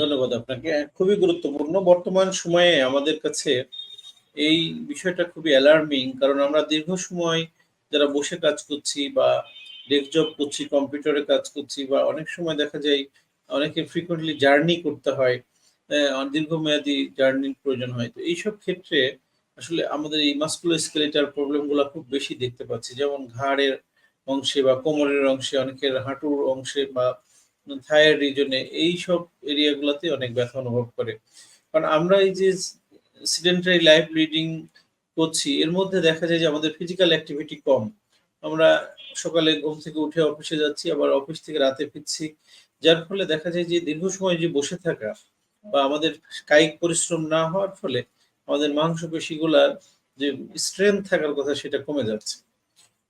ধন্যবাদ আপনাকে। খুবই গুরুত্বপূর্ণ। বর্তমান সময়ে আমাদের কাছে এই বিষয়টা খুবই অ্যালার্মিং কারণ আমরা দীর্ঘ সময় যারা বসে কাজ করছি বা ডেস্ক জব করছি কম্পিউটারে কাজ করছি বা অনেক সময় দেখা যায় অনেকে ফ্রিকোয়েন্টলি জার্নি করতে হয় দীর্ঘমেয়াদী জার্নির প্রয়োজন হয়। তো এইসব ক্ষেত্রে আসলে আমাদের এই মাস্কুলো স্কেলেটার প্রবলেমগুলো খুব বেশি দেখতে পাচ্ছি। যেমন ঘাড়ের অংশে বা কোমরের অংশে, অনেকের হাঁটুর অংশে বা থায়ের রিজনে এই সব এরিয়াগুলোতে অনেক ব্যথা অনুভব করে। কারণ আমরা এই যে সিডেন্টারি লাইফ লিডিং করছি, এর মধ্যে দেখা যায় যে আমাদের ফিজিক্যাল অ্যাক্টিভিটি কম। আমরা সকালে ঘুম থেকে উঠে অফিসে যাচ্ছি, আবার অফিস থেকে রাতে ফিরছি। যার ফলে দেখা যায় যে দীর্ঘ সময় যে বসে থাকা বা আমাদের কায়িক পরিশ্রম না হওয়ার ফলে আমাদের মাংসপেশিগুলার যে স্ট্রেংথ থাকার কথা সেটা কমে যাচ্ছে।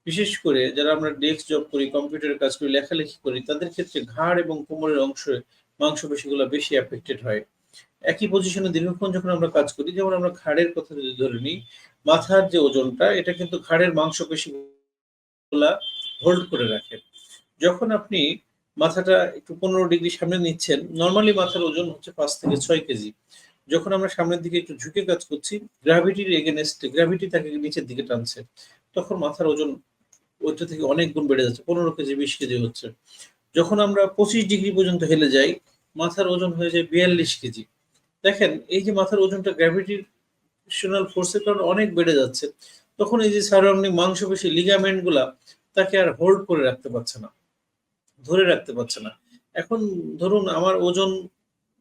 বিশেষ করে যারা আমরা ডেস্ক জব করি, কম্পিউটারের কাজ করি, লেখালেখি করি, তাদের ক্ষেত্রে ঘাড় এবং কোমরের অংশে, মাংসপেশিগুলো বেশি অ্যাফেক্টেড হয়। একই পজিশনে দীর্ঘক্ষণ যখন আমরা কাজ করি, যেমন আমরা ঘাড়ের কথা যদি ধরে নিই, মাথার যে ওজনটা, এটা কিন্তু ঘাড়ের মাংসপেশিগুলা হোল্ড করে রাখে। যখন আপনি মাথাটা একটু পনেরো ডিগ্রি সামনে নিচ্ছেন নর্মালি মাথার ওজন হচ্ছে পাঁচ থেকে ছয় কেজি। যখন আমরা সামনের দিকে একটু ঝুঁকে কাজ করছি গ্র্যাভিটির এগেনস্টে গ্র্যাভিটি তাকে নিচের দিকে টানছে, তখন মাথার ওজন ওইটা থেকে অনেক গুণ বেড়ে যাচ্ছে, পনেরো কেজি, বিশ কেজি হচ্ছে। যখন আমরা পঁচিশ ডিগ্রি পর্যন্ত হেলে যাই, মাথার ওজন হয়ে যায় বিয়াল্লিশ কেজি। দেখেন, এই যে মাথার ওজনটা গ্র্যাভিটেশনাল ফোর্সের কারণে অনেক বেড়ে যাচ্ছে, তখন এই যে সারাউন্ডিং মাংসপেশি লিগামেন্টগুলা তাকে আর হোল্ড করে রাখতে পারছে না, ধরে রাখতে পারছে না। এখন ধরুন আমার ওজন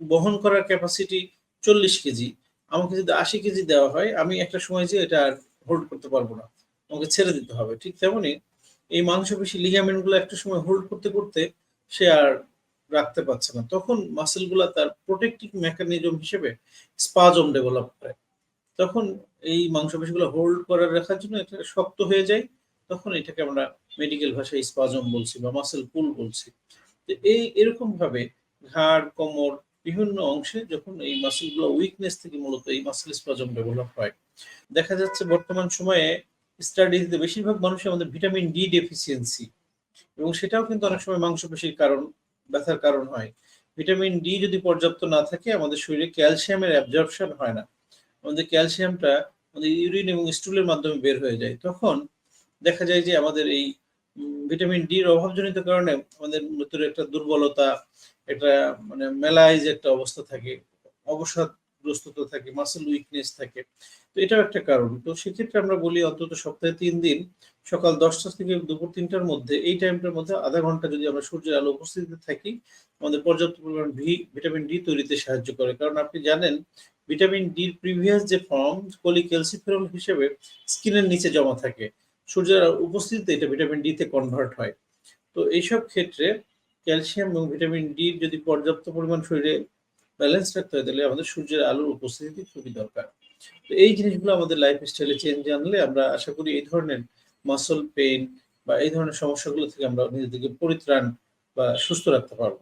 বহন করার ক্যাপাসিটি চল্লিশ কেজি, আমাকে যদি আশি কেজি দেওয়া হয়, আমি একটা সময় যে এটা আর হোল্ড করতে পারব না, আমাকে ছেড়ে দিতে হবে, ঠিক তেমনি এই মাংসপেশি লিগামেন্টগুলো একটা সময় হোল্ড করতে করতে সে আর রাখতে পারছে না। তখন মাসেলগুলা তার প্রোটেক্টিভ মেকানিজম হিসেবে স্পাজম ডেভেলপ করে। তখন এই মাংসপেশিগুলো হোল্ড করার রাখার জন্য এটা শক্ত হয়ে যায়। তখন এটাকে আমরা মেডিকেল ভাষায় স্পাজম বলছি বা মাসেল পুল বলছি। তো এই এরকম ভাবে ঘাড়, কোমর বিভিন্ন অংশে যখন এই মাসেলগুলো উইকনেস থেকে মূলত এই মাসেল স্পাজম ডেভেলপ হয়, দেখা যাচ্ছে বর্তমান সময়ে স্টাডিতে বেশিরভাগ মানুষের আমাদের ভিটামিন ডি ডেফিসিয়েন্সি এবং সেটাও কিন্তু অনেক সময় মাংসপেশির কারণ, ব্যথার কারণ হয়। ভিটামিন ডি যদি পর্যাপ্ত না থাকে, আমাদের শরীরে ক্যালসিয়ামের অ্যাবজর্পশন হয় না। আমাদের ক্যালসিয়ামটা আমাদের ইউরিন এবং স্টুলের মাধ্যমে বের হয়ে যায়। তখন দেখা যায় যে আমাদের এই ভিটামিন ডির অভাবজনিত কারণে আমাদের ভিতরে একটা দুর্বলতা, একটা মানে মেলাইজ একটা অবস্থা থাকে। অবসাদগ্রস্ততা থাকে মাসেল উইকনেস থাকে। তো এটাও একটা কারণ। তো সেক্ষেত্রে আমরা বলি অন্তত সপ্তাহে তিন দিন, সকাল দশটা থেকে দুপুর তিনটার মধ্যে, এই টাইমটার মধ্যে আধা ঘণ্টা যদি আমরা সূর্যের আলো উপস্থিতিতে থাকি, আমাদের পর্যাপ্ত পরিমাণ ভি ভিটামিন ডি তৈরিতে সাহায্য করে। কারণ আপনি জানেন ভিটামিন ডির প্রিভিয়াস যে ফর্ম কোলিক্যালসিফেরল হিসেবে স্কিনের নিচে জমা থাকে। সূর্যের উপস্থিতিতে এটা ভিটামিন ডি তে কনভার্ট হয়। তো এইসব ক্ষেত্রে ক্যালসিয়াম এবং ভিটামিন ডি যদি পর্যাপ্ত পরিমাণ শরীরে ব্যালেন্স রাখতে হয় তাহলে আমাদের সূর্যের আলোর উপস্থিতি খুবই দরকার। তো এই জিনিসগুলো আমাদের লাইফ স্টাইলে চেঞ্জ আনলে আমরা আশা করি এই ধরনের মাসল পেন বা এই ধরনের সমস্যাগুলো থেকে আমরা নিজেদেরকে পরিত্রাণ বা সুস্থ রাখতে পারব।